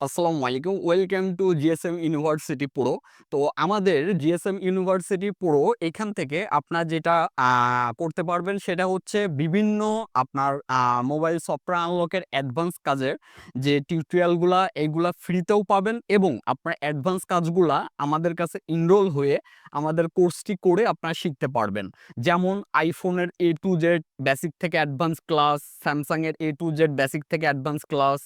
আসসালামু আলাইকুম। Welcome to GSM university পুরো। তো আমাদের জিএসএম ইউনিভার্সিটি পুরো এখান থেকে আপনার যেটা করতে পারবেন সেটা হচ্ছে বিভিন্ন আপনার মোবাইল সফটওয়্যার আনলকের অ্যাডভান্স কাজের যে টিউটোরিয়ালগুলা এগুলা ফ্রিতেও পাবেন এবং আপনার অ্যাডভান্স কাজগুলা আমাদের কাছে ইনরোল হয়ে আমাদের কোর্সটি করে আপনারা শিখতে পারবেন। যেমন আইফোনের এ টু জেড বেসিক থেকে অ্যাডভান্স ক্লাস স্যামসাংয়ের এ টু জেড বেসিক থেকে অ্যাডভান্স ক্লাস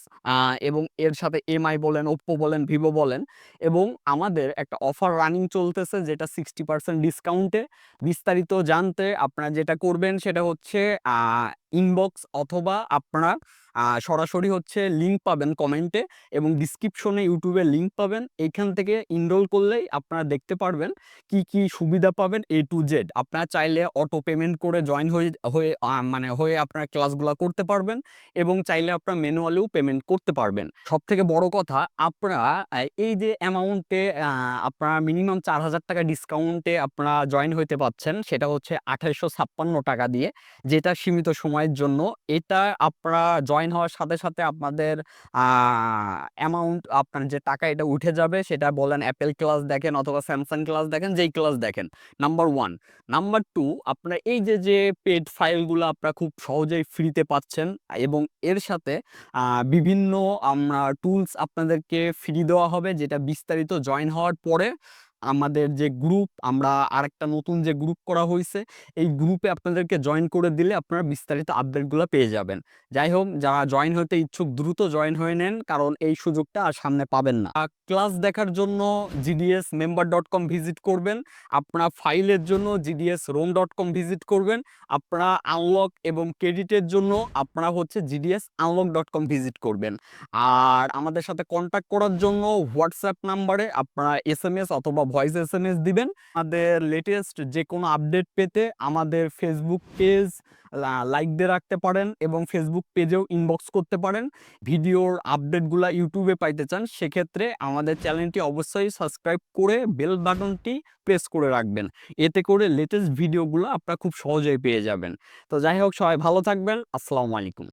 এবং এর সাথে এমআই বলেন ওপ্পো বলেন ভিভো বলেন এবং আমাদের একটা অফার রানিং চলতেছে যেটা সিক্সটি পার্সেন্ট ডিসকাউন্টে বিস্তারিত জানতে আপনারা যেটা করবেন সেটা হচ্ছে ইনবক্স অথবা আপনারা সরাসরি হচ্ছে লিঙ্ক পাবেন কমেন্টে এবং ডিসক্রিপশনে ইউটিউবে লিঙ্ক পাবেন। এইখান থেকে ইনরোল করলেই আপনারা দেখতে পারবেন কি কি সুবিধা পাবেন এ টু জেড আপনারা চাইলে অটো পেমেন্ট করে জয়েন হয়ে হয়ে মানে হয়ে আপনারা ক্লাসগুলো করতে পারবেন এবং চাইলে আপনারা ম্যানুয়ালিও পেমেন্ট করতে পারবেন। সব থেকে বড় কথা, আপনারা এই যে অ্যামাউন্টে আপনারা মিনিমাম চার হাজার টাকা ডিসকাউন্টে আপনারা জয়েন হইতে পাচ্ছেন, সেটা হচ্ছে আঠাইশশো ছাপ্পান্ন টাকা দিয়ে, যেটা সীমিত সময়ের জন্য। এটা আপনারা জয়েন হওয়ার সাথে সাথে আপনাদের অ্যামাউন্ট আপনার যে টাকা এটা উঠে যাবে সেটা বলেন অ্যাপেল ক্লাস দেখেন অথবা স্যামসাং ক্লাস দেখেন, যেই ক্লাস দেখেন। নাম্বার ওয়ান নাম্বার টু আপনার এই যে যে পেড ফাইলগুলো আপনারা খুব সহজেই ফ্রিতে পাচ্ছেন এবং এর সাথে বিভিন্ন আমরা টুলস আপনাদেরকে ফ্রি দেওয়া হবে যেটা বিস্তারিত জয়েন হওয়ার পরে আমাদের যে গ্রুপ আমরা আরেকটা নতুন যে গ্রুপ করা হয়েছে এই গ্রুপে আপনাদেরকে জয়েন করে দিলে আপনারা বিস্তারিত আপডেটগুলো পেয়ে যাবেন। যাই হোক, যারা জয়েন হতে ইচ্ছুক, দ্রুত জয়েন হয়ে নেন, কারণ এই সুযোগটা আর সামনে পাবেন না। ক্লাস দেখার জন্য GDS member dot com visit করবেন, আপনারা ফাইলের জন্য GDS ROM dot com visit করবেন, আপনারা আনলক এবং ক্রেডিটের জন্য আপনারা হচ্ছে GDS unlock dot com visit করবেন। আর আমাদের সাথে কন্ট্যাক্ট করার জন্য হোয়াটসঅ্যাপ নাম্বারে আপনারা এস এম এস অথবা ভয়েস এস এম এস দিবেন। আমাদের লেটেস্ট যে কোনো আপডেট পেতে আমাদের ফেসবুক পেজ লাইক দিয়ে রাখতে পারেন এবং ফেসবুক পেজেও ইনবক্স করতে পারেন। ভিডিওর আপডেটগুলো ইউটিউবে পাইতে চান, সেক্ষেত্রে আমাদের চ্যানেলটি অবশ্যই সাবস্ক্রাইব করে বেল বাটনটি প্রেস করে রাখবেন। এতে করে লেটেস্ট ভিডিওগুলো আপনারা খুব সহজেই পেয়ে যাবেন। তো যাই হোক, সবাই ভালো থাকবেন। আসসালামু আলাইকুম।